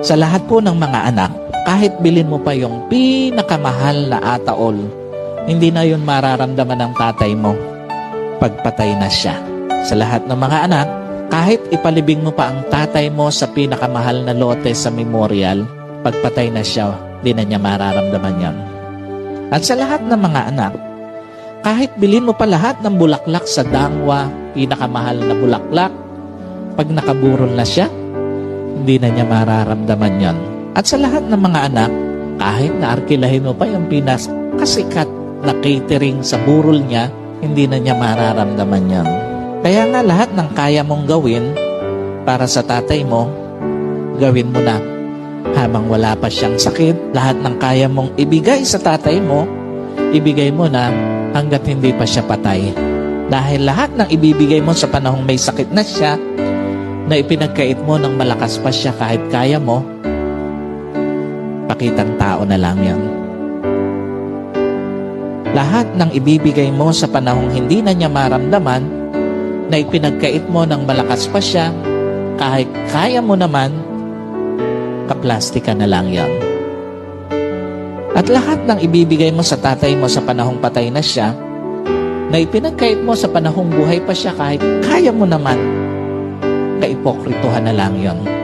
Sa lahat po ng mga anak, kahit bilin mo pa yung pinakamahal na ataol, hindi na yun mararamdaman ng tatay mo pagpatay na siya. Sa lahat ng mga anak, kahit ipalibing mo pa ang tatay mo sa pinakamahal na lote sa memorial, pagpatay na siya, di na niya mararamdaman yan. At sa lahat ng mga anak, kahit bilin mo pa lahat ng bulaklak sa dangwa, pinakamahal na bulaklak, pag nakaburol na siya, hindi na niya mararamdaman yon. At sa lahat ng mga anak, kahit na arkilahin mo pa yung pinas kasikat na catering sa burol niya, hindi na niya mararamdaman yan. Kaya nga lahat ng kaya mong gawin para sa tatay mo, gawin mo na. Habang wala pa siyang sakit, lahat ng kaya mong ibigay sa tatay mo, ibigay mo na hanggat hindi pa siya patay. Dahil lahat ng ibibigay mo sa panahong may sakit na siya, na ipinagkait mo ng malakas pa siya kahit kaya mo, pakitang tao na lang yan. Lahat ng ibibigay mo sa panahong hindi na niya maramdaman, na ipinagkait mo ng malakas pa siya, kahit kaya mo naman, kaplastika na lang yan. At lahat ng ibibigay mo sa tatay mo sa panahong patay na siya, na ipinagkait mo sa panahong buhay pa siya kahit kaya mo naman, kaipokrituhan na lang yon.